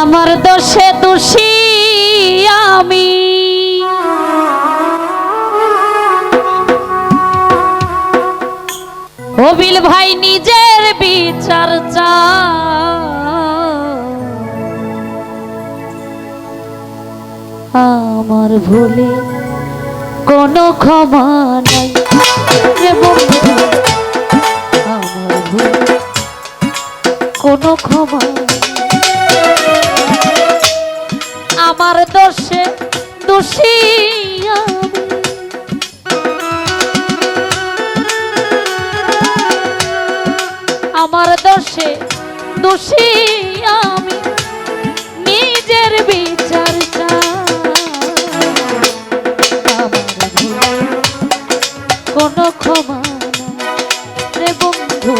আমার দোষে দোষী আমি। কবিল ভাই নিজের বিচার চা। আমার ভুলে কোনো ক্ষমা নাই। আমার ভুলে কোনো ক্ষমা নাই। দোষে দোষী আমার দোষে দোষী আমি। নিজের বিচার কোনো ক্ষমা রে বন্ধু।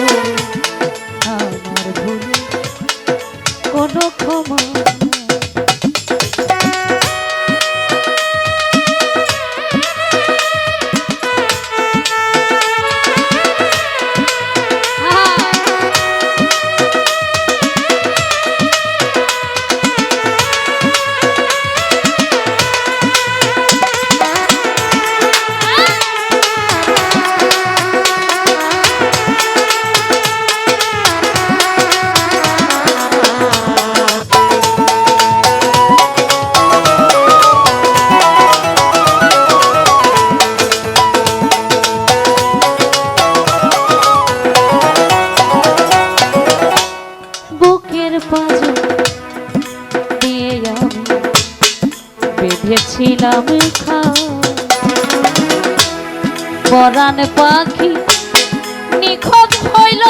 পরাণ পাখি নিখোঁজ হইল।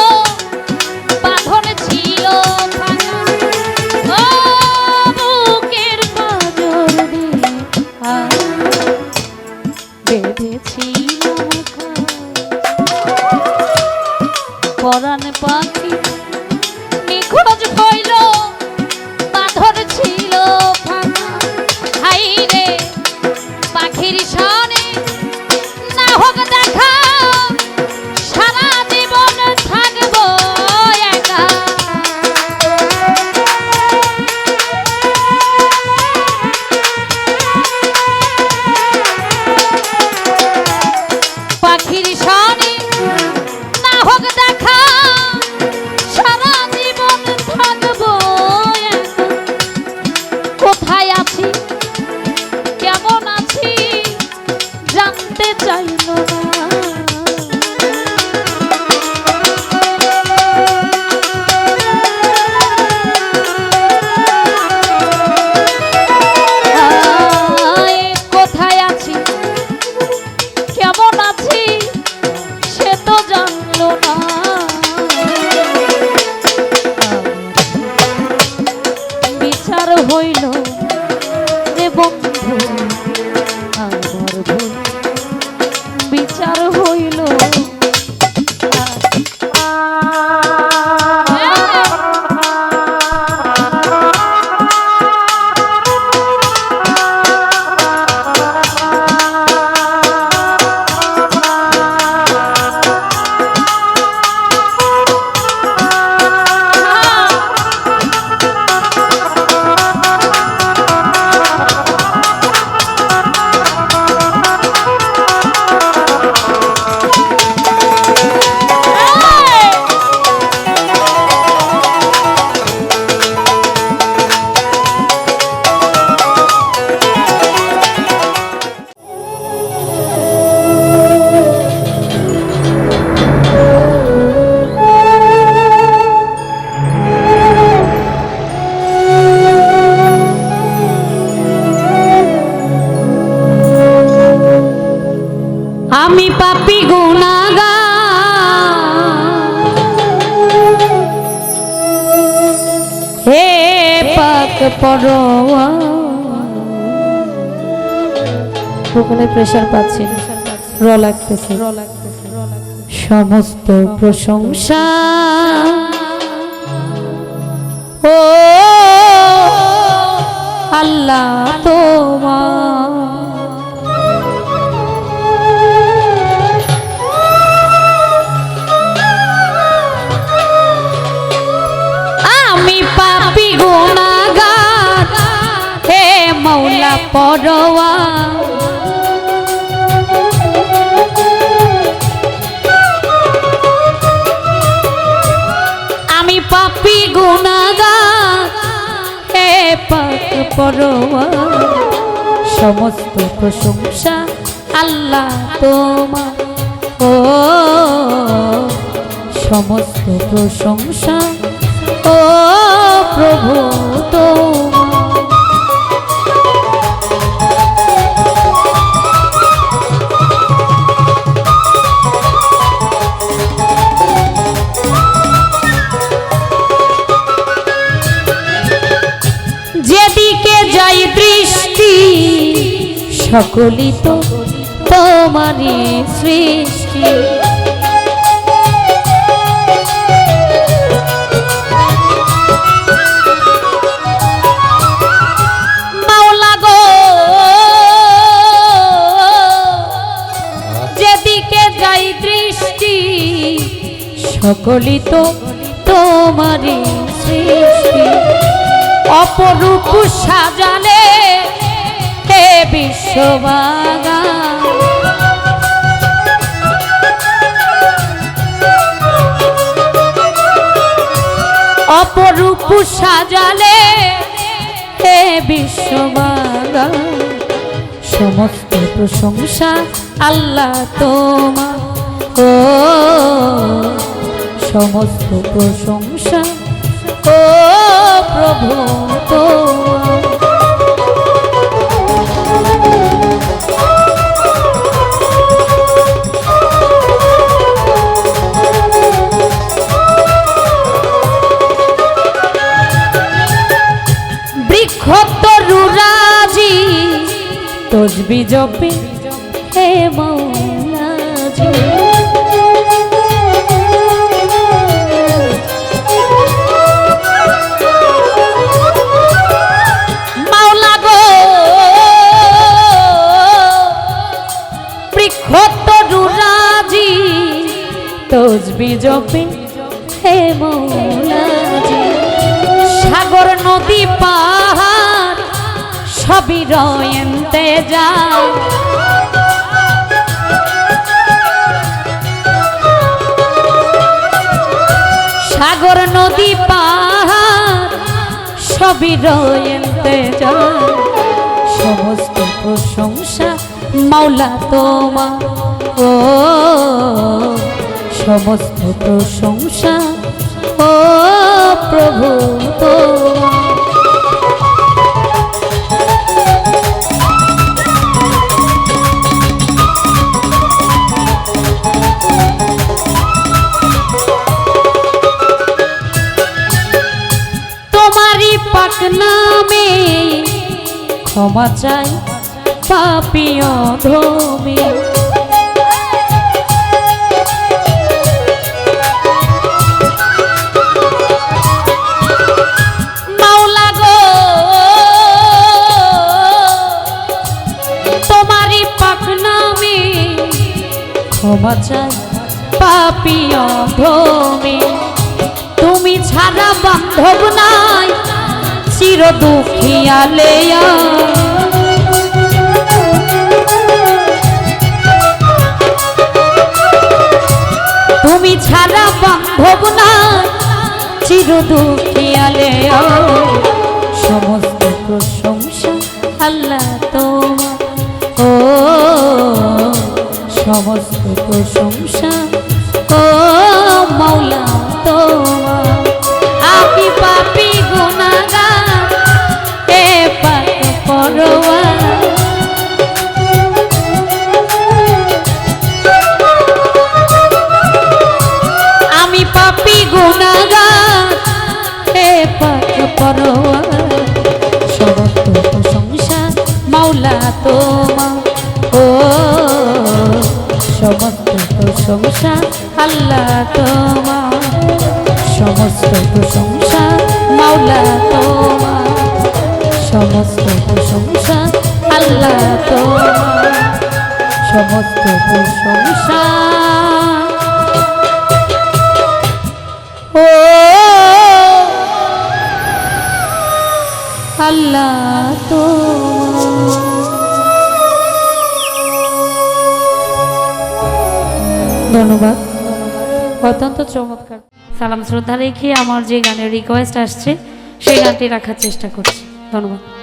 ওখানে প্রেশার পাচ্ছি। র লাগতেছে। সমস্ত প্রশংসা। ও আল্লাহ তোমার। আমি পাপি গুনাগা পরোয়া। পরোয়া। সমস্ত প্রশংসা আল্লাহ তোমার। ও সমস্ত প্রশংসা ও প্রভু তোমার। সকলই তো তোমারই সৃষ্টি। সকলই তো তোমারই সৃষ্টি। অপরূপ সাজালে হে বিশ্ববাগান অপরূপ সাজালে হে বিশ্ববাগান। সমস্ত প্রশংসা আল্লাহ তোমার। ও, সমস্ত প্রশংসা ও প্রভু তোমার। তসবি জপে হে তরুরাজি তসবি জপে হে মৌলাজি সাগর নদী পাহাড় রয়েন্তে যা সাগর নদী পাহাড় সবই রয়েন্তে যা সমস্ত প্রশংসা মাওলা তোমার। ও, সমস্ত প্রশংসা, ও প্রভু তোমার। ক্ষমা চাই পাপিয় ধমে মাওলা তোমারই পাক নামে ক্ষমা চাই ধমে তুমি ছাড়া বান্ধব নাই চির দুঃখিয়ালেয়া তুমি ছাড়া বান্ধব নাই, চির দুঃখিয়ালেয়া সমস্ত প্রশংসা আল্লাহ তোমার। ও, সমস্ত প্রশংসা ও, মাওলা তোমার। প্রশংসা মাওলা তো সমস্ত প্রশংসা। আল্লাহ তো সমস্ত প্রশংসা ও আল্লাহ তোমার। ধন্যবাদ। অত্যন্ত চমৎকার। সালাম শ্রদ্ধা রেখে আমার যে গানের রিকোয়েস্ট আসছে সেই গানটি রাখার চেষ্টা করছি। ধন্যবাদ।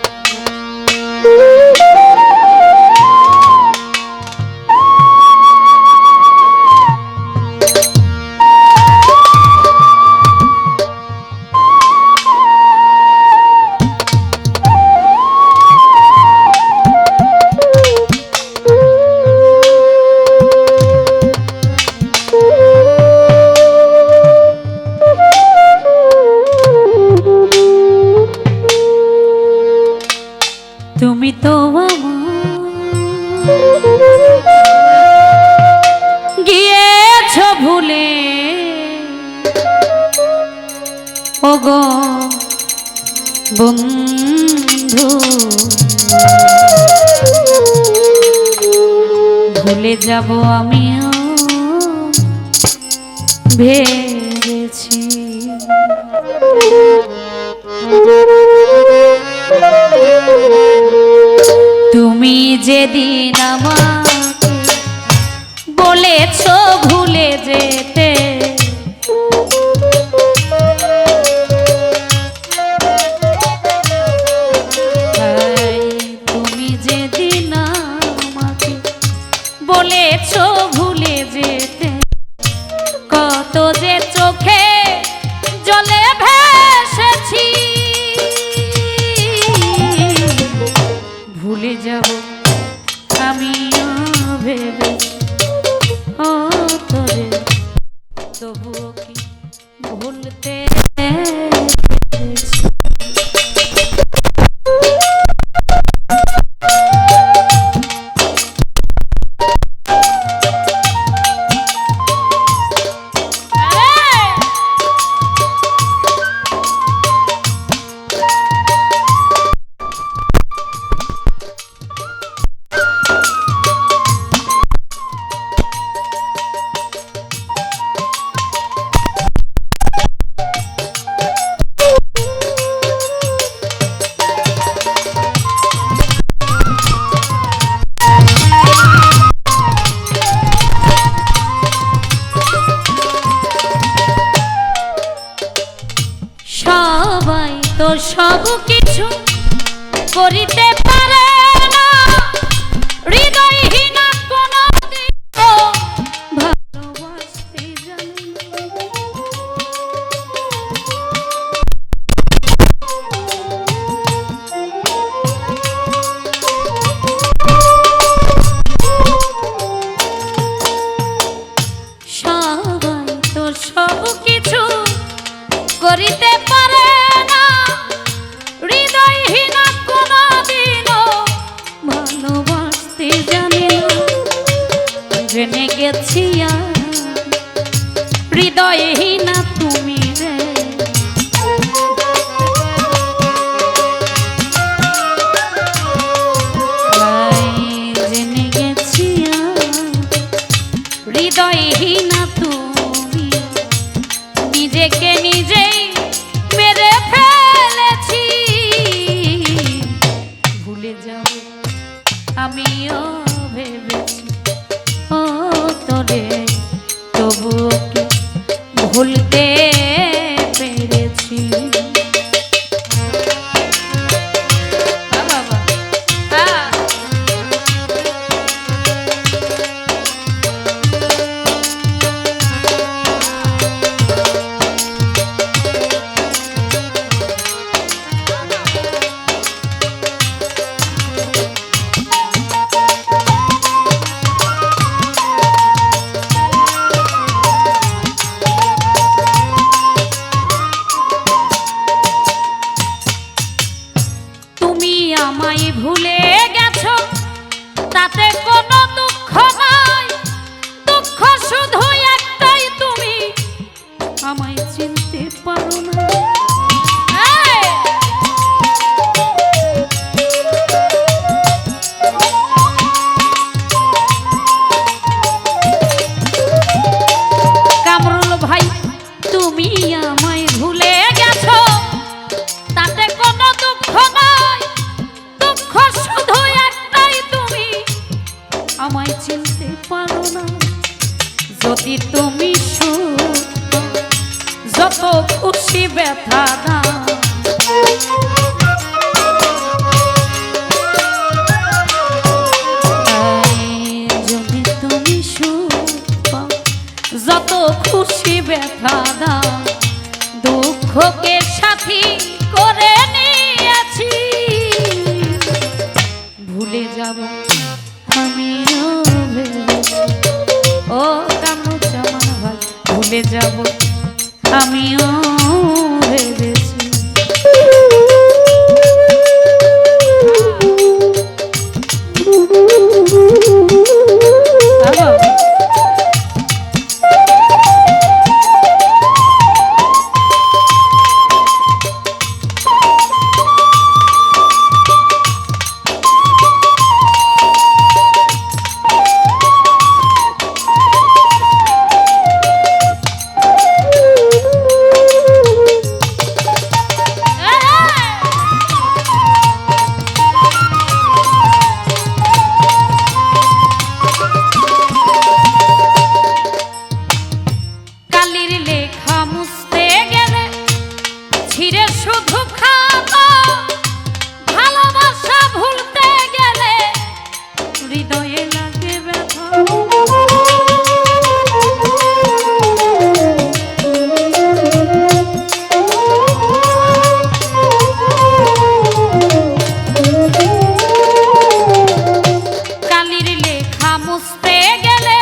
মুছতে গেলে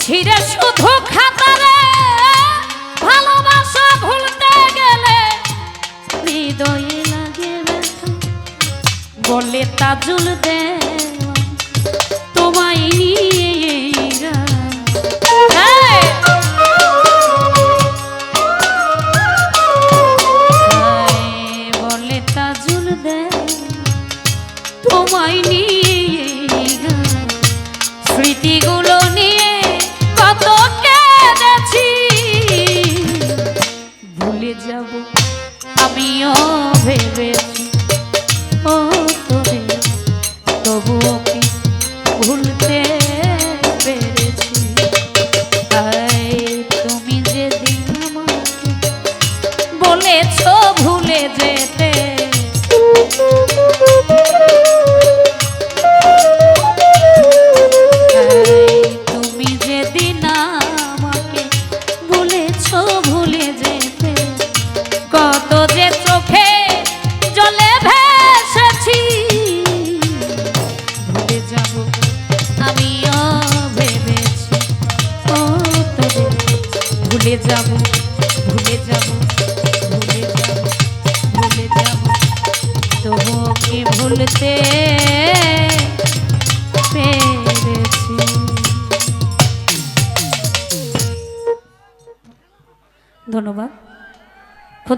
ছিঁড়ে শুধু খাতারে ভালোবাসা ভুলতে গেলে হৃদয়ে লাগে ব্যথা। বলে তাজুল দেয়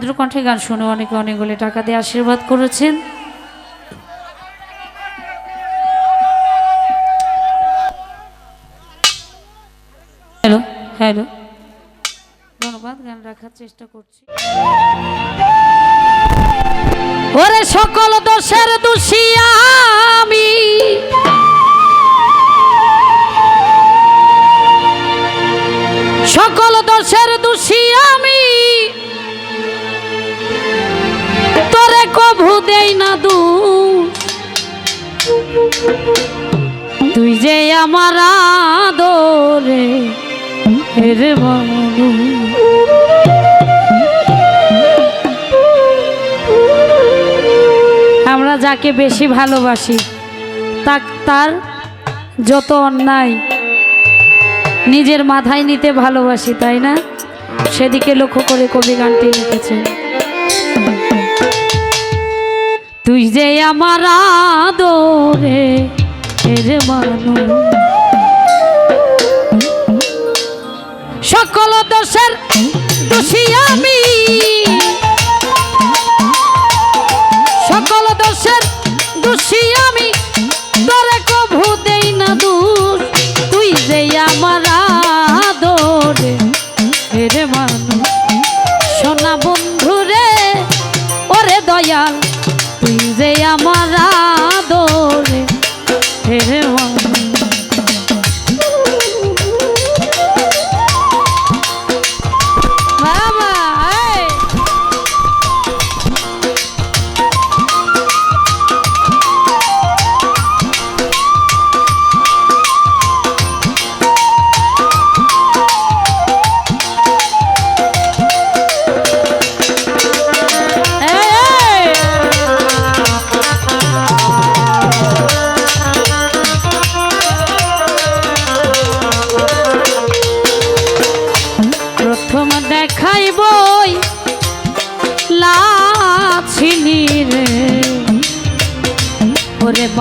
মধুর কণ্ঠে গান শুনে অনেকে অনেকগুলি টাকা দিয়ে আশীর্বাদ করেছেন। Hello hello. ধন্যবাদ, গান রাখার চেষ্টা করছি। যে আমার দোরে হেরে আমরা যাকে বেশি ভালোবাসি তা তার যত অন্যায় নিজের মাথায় নিতে ভালোবাসি, তাই না? সেদিকে লক্ষ্য করে কবি গানটি লিখেছে তুই যে আমার দোরে দেশের মানুষ। সকল দোষের দোষী আমি।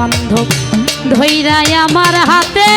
বান্ধব ধৈরাই আমার হাতে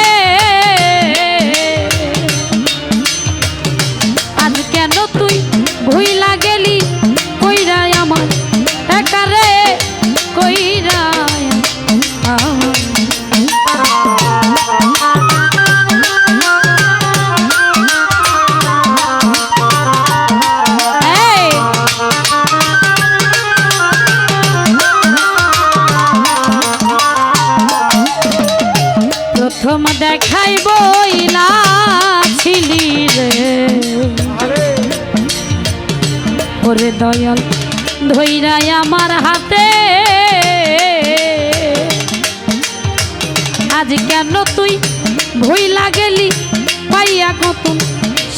কেন তুই? ভুইলা গেলি পাইয়া কতুন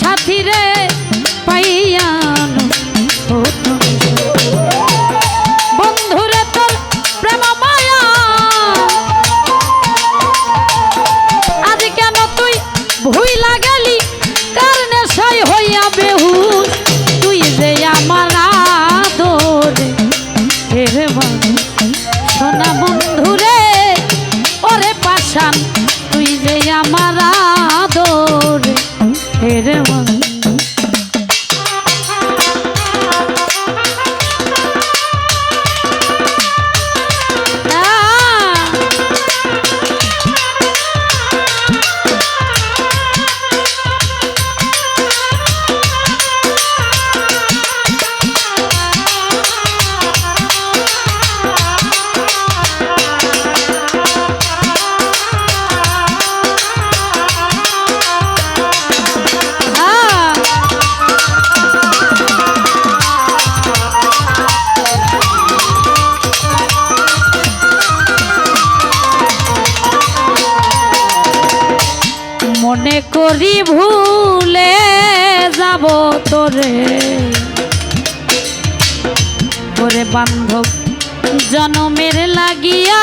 সাথী রে পাইয়া বান্ধব জনমের লাগিয়া।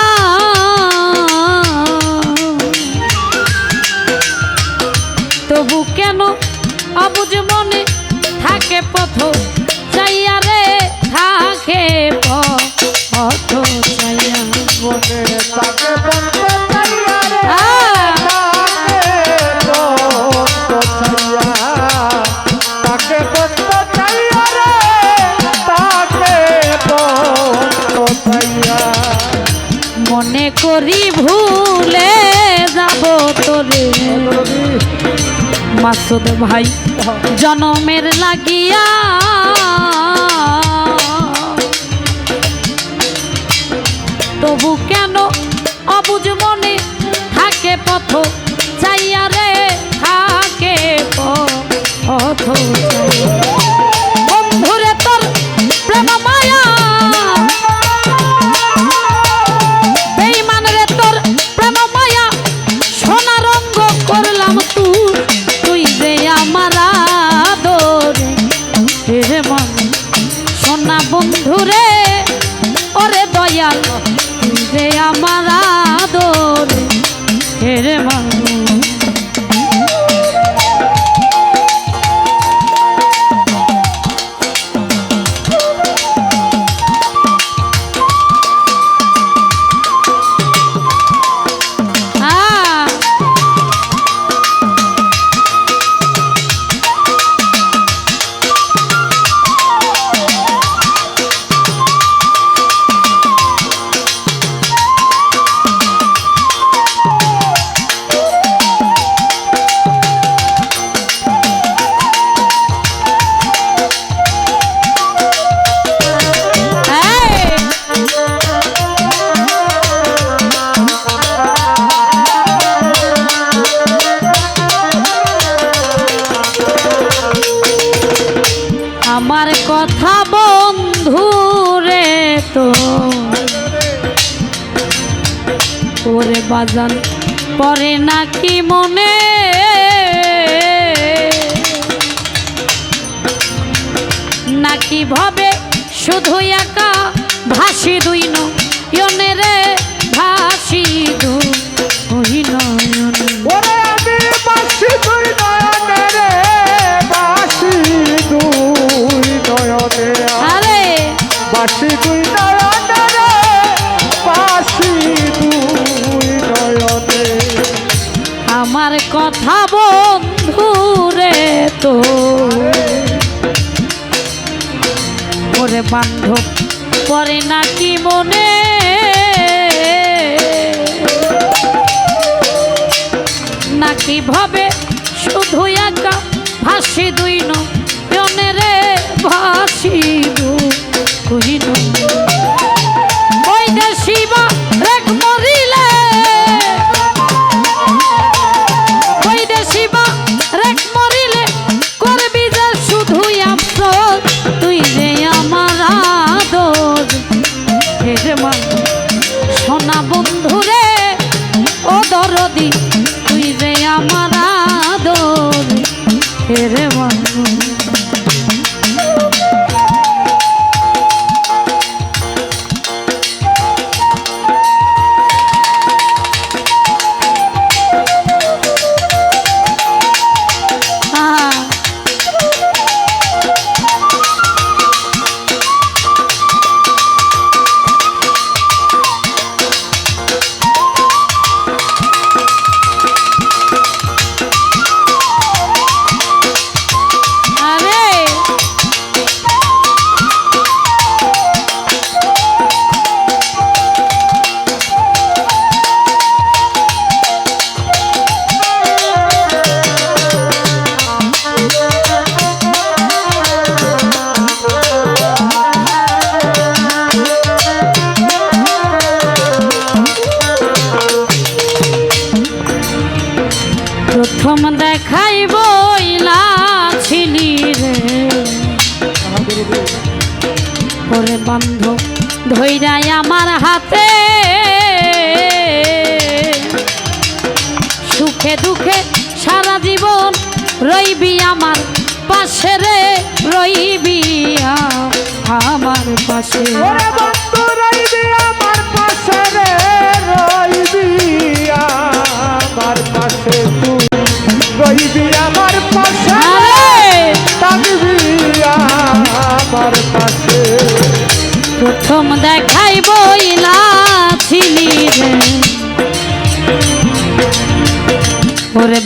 তবু কেন অবুজম মাকসুদ ভাই, জনমের লাগিয়া তবু কেন অবুজ মনে থাকে পথ? চাইয়া রে থাকে পথ চাইয়া। মানুষ। বাজান পরে নাকি মনে? নাকি ভাবে শুধু একা ভাসি দুই ইয়নে রে বান্ধব পরে নাকি মনে। নাকি ভাবে শুধু একা ভাসি দুই নো জনের ভাস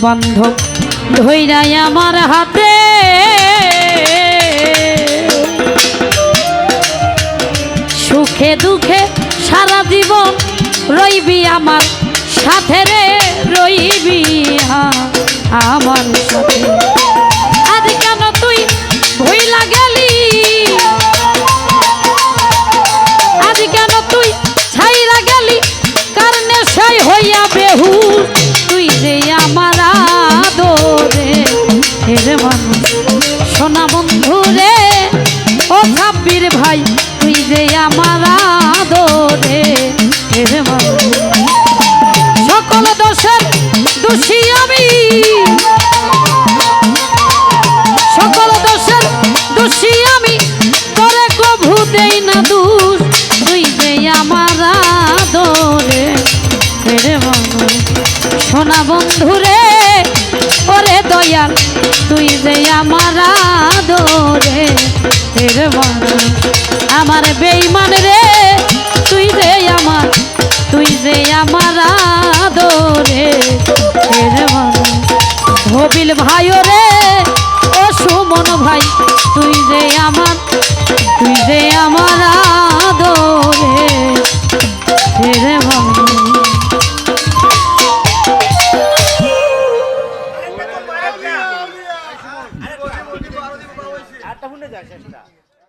বান্ধব ধৈরাই আমার হাতে। সুখে দুঃখে সারা জীবন রইবি আমার সাথে রে, রইবি আমার সাথে। বেইমান রে, তুই যে আমার, তুই যে আমার আদরে। হবিল ভাই রে, ও সুমন ভাই, তুই যে আমার, তুই যে আমার আদরে। রে